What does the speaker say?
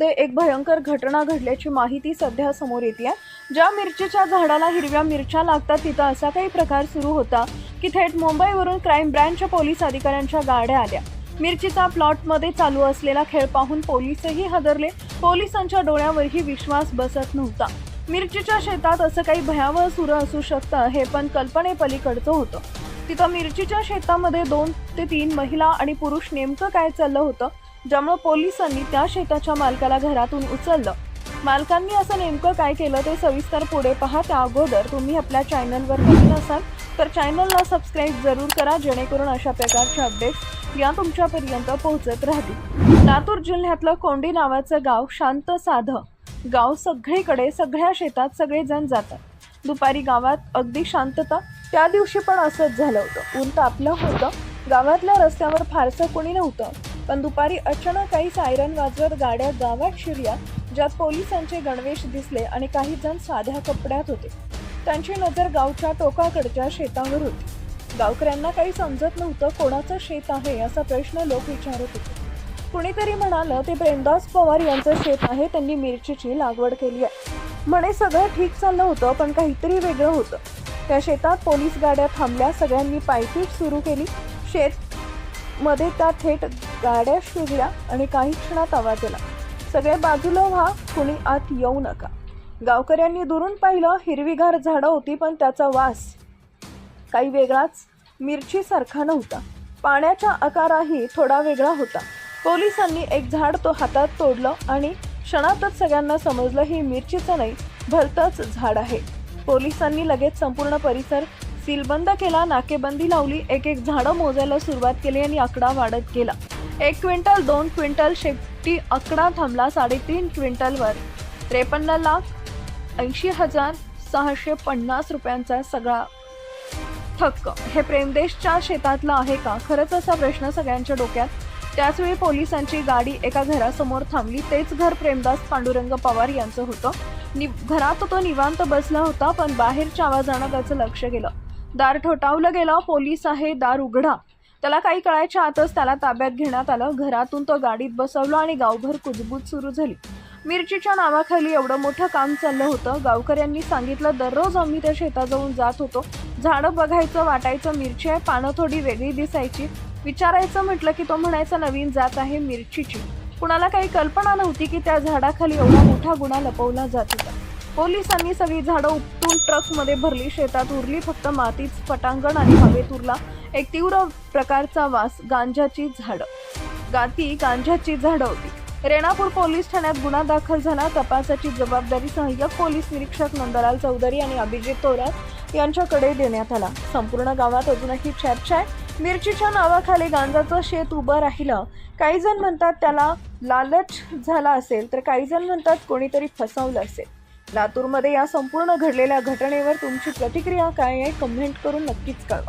लातूरमध्ये एक भयंकर घटना घडल्याची माहिती सध्या समोर येते आहे ज्या मिरचीच्या झाडाला हिरव्या मिरच्या लागतात तिथं असा काही प्रकार सुरू होता की थेट मुंबईवरून क्राईम ब्रँचच्या पोलीस अधिकाऱ्यांच्या गाड्या आल्या. मिरचीचा प्लॉटमध्ये चालू असलेला खेळ पाहून पोलीसही हदरले. पोलिसांच्या डोळ्यावरही विश्वास बसत नव्हता. मिरचीच्या शेतात असं काही भयावह सुरू असू शकतं हे पण कल्पनेपलीकडचं होतं. तिथं मिरचीच्या शेतामध्ये दोन ते तीन महिला आणि पुरुष नेमकं काय चाललं होतं ज्यामुळे पोलिसांनी त्या शेताच्या मालकाला घरातून उचललं. मालकांनी असं नेमकं काय केलं ते सविस्तर पुढे पहा त्या अगोदर तुम्ही आपल्या चॅनलवर नवीन असाल तर चॅनलला सबस्क्राईब जरूर करा जेणेकरून अशा प्रकारच्या अपडेट्स या तुमच्यापर्यंत पोहोचत राहतील. लातूर जिल्ह्यातलं कोंडी नावाचं गाव शांत साधं. गाव सगळीकडे सगळ्या शेतात सगळेजण जातात. दुपारी गावात अगदी शांतता. त्या दिवशी पण असंच झालं होतं. ऊन तापलं होतं. गावातल्या रस्त्यावर फारसं कोणी नव्हतं. पण दुपारी अचानक काही सायरन वाजवत गाड्या गावात शिरल्या ज्यात पोलिसांचे गणवेश दिसले आणि काही जण साध्या कपड्यात होते. त्यांची नजर गावच्या टोकाकडच्या शेतावर होती. गावकऱ्यांना काही समजत नव्हतं कोणाचं शेत आहे असा प्रश्न लोक विचारत होते. कुणीतरी म्हणालं ते प्रेमदास पवार यांचं शेत आहे त्यांनी मिरचीची लागवड केली आहे. म्हणे सगळं ठीक चाललं होतं पण काहीतरी वेगळं होतं. त्या शेतात पोलीस गाड्या थांबल्या सगळ्यांनी पायपीट सुरू केली शेत मध्ये त्या थेट गाड्या शिरल्या आणि काही क्षणात आवाज आला. सगळे बाजूला व्हा कुणी आत येऊ नका. गावकऱ्यांनी दुरून पाहिलं हिरवीगार झाडं होती पण त्याचा वास काही वेगळाच मिरचीसारखा नव्हता. पाण्याचा आकारही थोडा वेगळा होता. पोलिसांनी एक झाड तो हातात तोडलं आणि क्षणातच सगळ्यांना समजलं ही मिरचीचं नाही भलतंच झाड आहे. पोलिसांनी लगेच संपूर्ण परिसर सीलबंद केला नाकेबंदी लावली एक एक झाडं मोजायला सुरुवात केली आणि आकडा वाढत गेला. एक क्विंटल दोन क्विंटल शेपटी आकडा थांबला साडेतीन क्विंटलवर. त्रेपन्न लाख ऐंशी हजार सहाशे पन्नास रुपयांचा सगळा थक्क. हे प्रेमदेशच्या शेतातलं आहे का? खरंच असा प्रश्न सगळ्यांच्या डोक्यात. त्याचवेळी पोलिसांची गाडी एका घरासमोर थांबली तेच घर प्रेमदास पांडुरंग पवार यांचं होतं. नि घरात तो निवांत बसला होता पण बाहेरच्या आवाजानं त्याचं लक्ष गेलं. दार ठोठावलं गेलं पोलीस आहे दार उघडा. त्याला काही कळायच्या आतच त्याला ताब्यात घेण्यात आलं. घरातून तो गाडीत बसवलं आणि गावभर कुजबूज सुरू झाली. मिरचीच्या नावाखाली एवढं मोठं काम चाललं होतं. गावकऱ्यांनी सांगितलं दररोज आम्ही त्या शेतात जाऊन जात होतो. झाडं बघायचं वाटायचं मिरची आहे पानं थोडी वेगळी दिसायची. विचारायचं म्हटलं की तो म्हणायचा नवीन जात आहे मिरचीची. कुणाला काही कल्पना नव्हती की त्या झाडाखाली एवढा मोठा गुन्हा लपवला जात होता. पोलिसांनी सगळी झाडं उपटून ट्रकमध्ये भरली. शेतात उरली फक्त मातीच पटांगण आणि हवेत उरला एक तीव्र प्रकारचा वास गांजाची झाडं. गाती गांजाची झाडं होती. रेणापूर पोलीस ठाण्यात गुन्हा दाखल झाला. तपासाची जबाबदारी सहाय्यक पोलीस निरीक्षक नंदलाल चौधरी आणि अभिजित तोरात यांच्याकडे देण्यात आला. संपूर्ण गावात अजूनही चर्चा आहे मिरचीच्या नावाखाली गांजाचं शेत उभं राहिलं. काही जण म्हणतात त्याला लालच झाला असेल तर काही जण म्हणतात कोणीतरी फसवलं असेल. लातूरमध्ये या संपूर्ण घडलेल्या घटनेवर तुमची प्रतिक्रिया काय आहे? कमेंट करून नक्कीच कळवा.